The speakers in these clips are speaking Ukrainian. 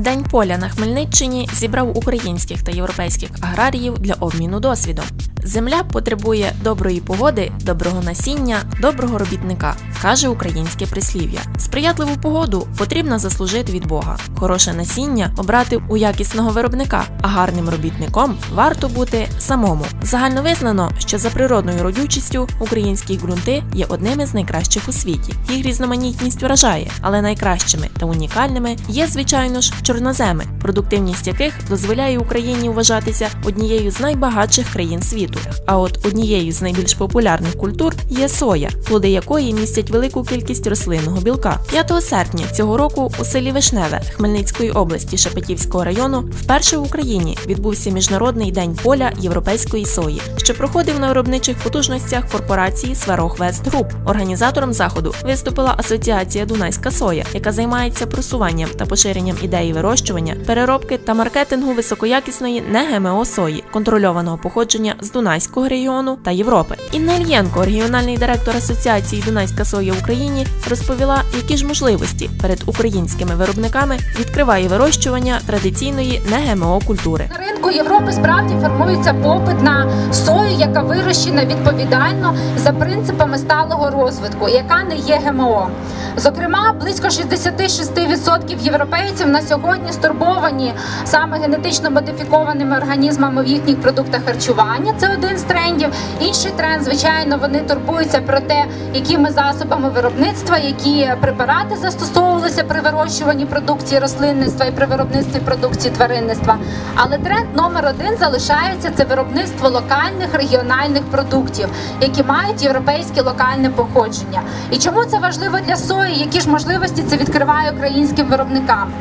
День поля на Хмельниччині зібрав українських та європейських аграріїв для обміну досвідом. Земля потребує доброї погоди, доброго насіння, доброго робітника, каже українське прислів'я. Сприятливу погоду потрібно заслужити від Бога. Хороше насіння обрати у якісного виробника, а гарним робітником варто бути самому. Загально визнано, що за природною родючістю українські ґрунти є одними з найкращих у світі. Їх різноманітність вражає, але найкращими та унікальними є, звичайно ж, чорноземи, продуктивність яких дозволяє Україні вважатися однією з найбагатших країн світу. А от однією з найбільш популярних культур є соя, плоди якої містять велику кількість рослинного білка. 5 серпня цього року у селі Вишневе Хмельницької області Шепетівського району вперше в Україні відбувся міжнародний день поля європейської сої, що проходив на виробничих потужностях корпорації Сварог Вест Груп. Організатором заходу виступила асоціація Дунайська соя, яка займається просуванням та поширенням ідеї вирощування, переробки та маркетингу високоякісної не ГМО сої, контрольованого походження з Дунайського регіону та Європи. Інна Ільєнко, регіональний директор асоціації Дунайська соя в Україні, розповіла, які ж можливості перед українськими виробниками відкриває вирощування традиційної не ГМО культури. На ринку Європи справді формується попит на сою, яка вирощена відповідально за принципами сталого розвитку, яка не є ГМО. Зокрема, близько 66% європейців на сьогодні стурбовані саме генетично модифікованими організмами в їхніх продуктах харчування. Це один з трендів. Інший тренд, звичайно, вони турбуються про те, якими засобами виробництва, які препарати застосовувалися при вирощуванні продукції рослинництва і при виробництві продукції тваринництва. Але тренд номер один залишається це виробництво локальних регіональних продуктів, які мають європейське локальне походження. І чому це важливо для сої? Які ж можливості це відкриває українським виробникам?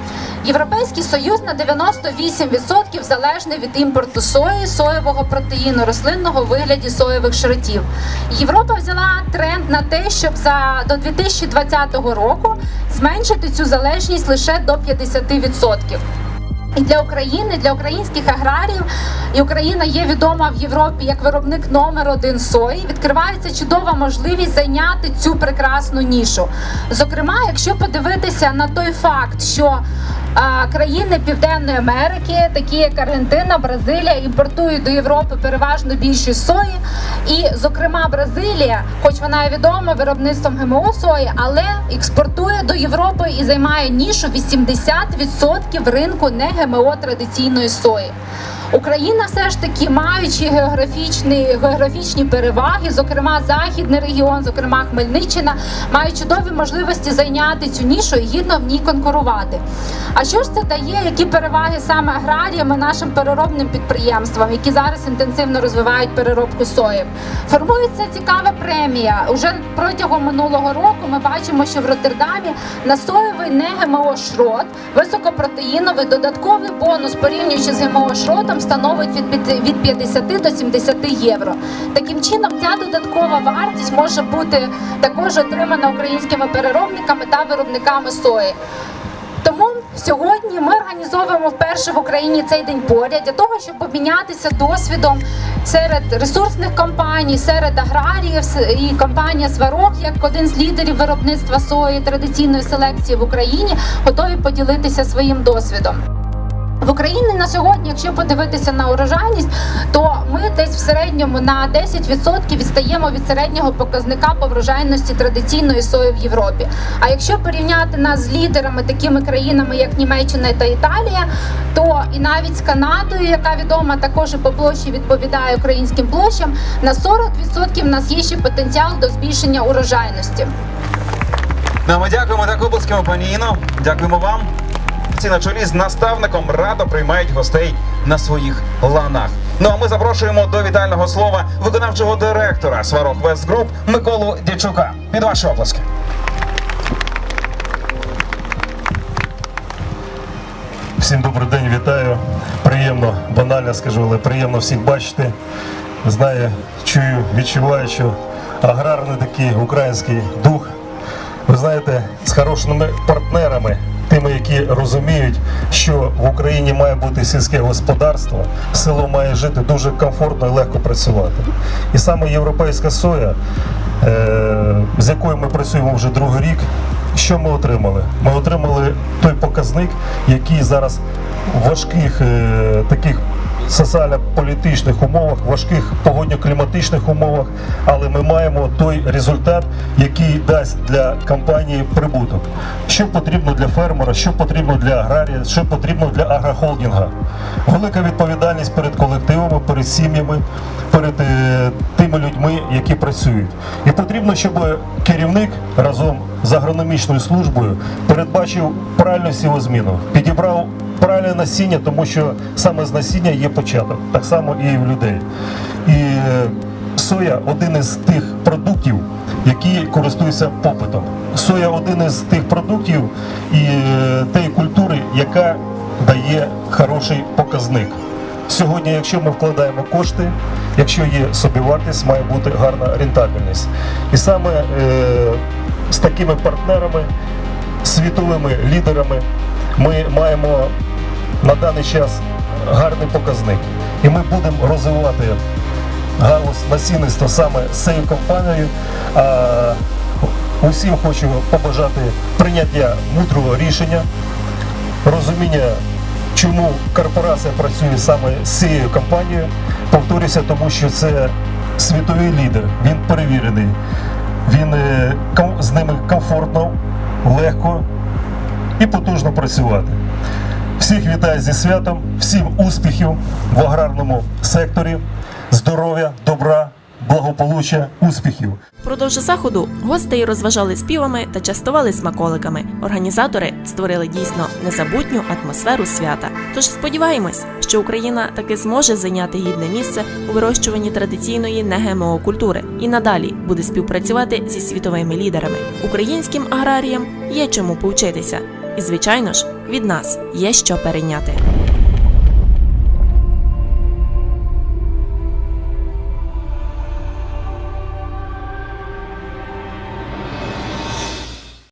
Європейський союз на 98% залежний від імпорту сої, соєвого протеїну, рослинного вигляді соєвих шротів. Європа взяла тренд на те, щоб за до 2020 року зменшити цю залежність лише до 50%. І для України, для українських аграріїв, і Україна є відома в Європі як виробник номер один сої. Відкривається чудова можливість зайняти цю прекрасну нішу. Зокрема, якщо подивитися на той факт, що країни Південної Америки, такі як Аргентина, Бразилія, імпортують до Європи переважно більшість сої. І, зокрема, Бразилія, хоч вона і відома виробництвом ГМО сої, але експортує до Європи і займає нішу 80% ринку не ГМО традиційної сої. Україна все ж таки маючи географічні, географічні переваги, зокрема західний регіон, зокрема Хмельниччина, має чудові можливості зайняти цю нішу і гідно в ній конкурувати. А що ж це дає? Які переваги саме аграріям і нашим переробним підприємствам, які зараз інтенсивно розвивають переробку сої? Формується цікава премія. Уже протягом минулого року ми бачимо, що в Роттердамі на соєвий не ГМО шрот, високопротеїновий додатковий бонус порівнюючи з ГМО шротом становить від п'яти- 50 до 70 євро. Таким чином, ця додаткова вартість може бути також отримана українськими переробниками та виробниками сої. Тому сьогодні ми організовуємо вперше в Україні цей день поряд для того, щоб обмінятися досвідом серед ресурсних компаній, серед аграріїв і компанія Сварог, як один з лідерів виробництва сої традиційної селекції в Україні, готові поділитися своїм досвідом. В Україні на сьогодні, якщо подивитися на урожайність, то ми десь в середньому на 10% відстаємо від середнього показника по врожайності традиційної сої в Європі. А якщо порівняти нас з лідерами, такими країнами, як Німеччина та Італія, то і навіть з Канадою, яка відома також і по площі відповідає українським площам, на 40% в нас є ще потенціал до збільшення урожайності. Ну, ми дякуємо так обласками, пані Іно. Дякуємо вам. Ці на чолі з наставником радо приймають гостей на своїх ланах. Ну а ми запрошуємо до вітального слова виконавчого директора Сварог Вест Груп Миколу Дячука. Під ваші оплески. Всім добрий день, вітаю. Приємно, банально скажу, але приємно всіх бачити. Знаю, чую, відчуваю, що аграрний такий український дух. Ви знаєте, з хорошими партнерами, тими, які розуміють, що в Україні має бути сільське господарство, село має жити дуже комфортно і легко працювати. І саме європейська соя, е, з якою ми працюємо вже другий рік, що ми отримали? Ми отримали той показник, який зараз в важких е, таких соціально-політичних умовах, важких погодньо-кліматичних умовах, але ми маємо той результат, який дасть для компанії прибуток. Що потрібно для фермера, що потрібно для аграрія, що потрібно для агрохолдинга. Велика відповідальність перед колективами, перед сім'ями, перед е, тими людьми, які працюють. І потрібно, щоб керівник разом з агрономічною службою передбачив правильну сівозміну, підібрав правильне насіння, тому що саме з насіння є початок, так само і в людей. І е, соя один із тих продуктів, які користуються попитом. Соя один із тих продуктів і е, тієї культури, яка дає хороший показник. Сьогодні, якщо ми вкладаємо кошти, якщо є собівартість, має бути гарна рентабельність. І саме е, з такими партнерами, світовими лідерами, ми маємо на даний час гарний показник. І ми будемо розвивати галузь насінництва саме з цією компанією. А усім хочу побажати прийняття мудрого рішення, розуміння, чому корпорація працює саме з цією компанією. Повторюся, тому що це світовий лідер, він перевірений, він е, з ними комфортно, легко і потужно працювати. Вітаю зі святом, всім успіхів в аграрному секторі, здоров'я, добра, благополуччя, успіхів. Впродовж заходу гостей розважали співами та частували смаколиками. Організатори створили дійсно незабутню атмосферу свята. Тож сподіваємось, що Україна таки зможе зайняти гідне місце у вирощуванні традиційної не-ГМО культури і надалі буде співпрацювати зі світовими лідерами. Українським аграріям є чому повчитися, і звичайно ж від нас є що перейняти.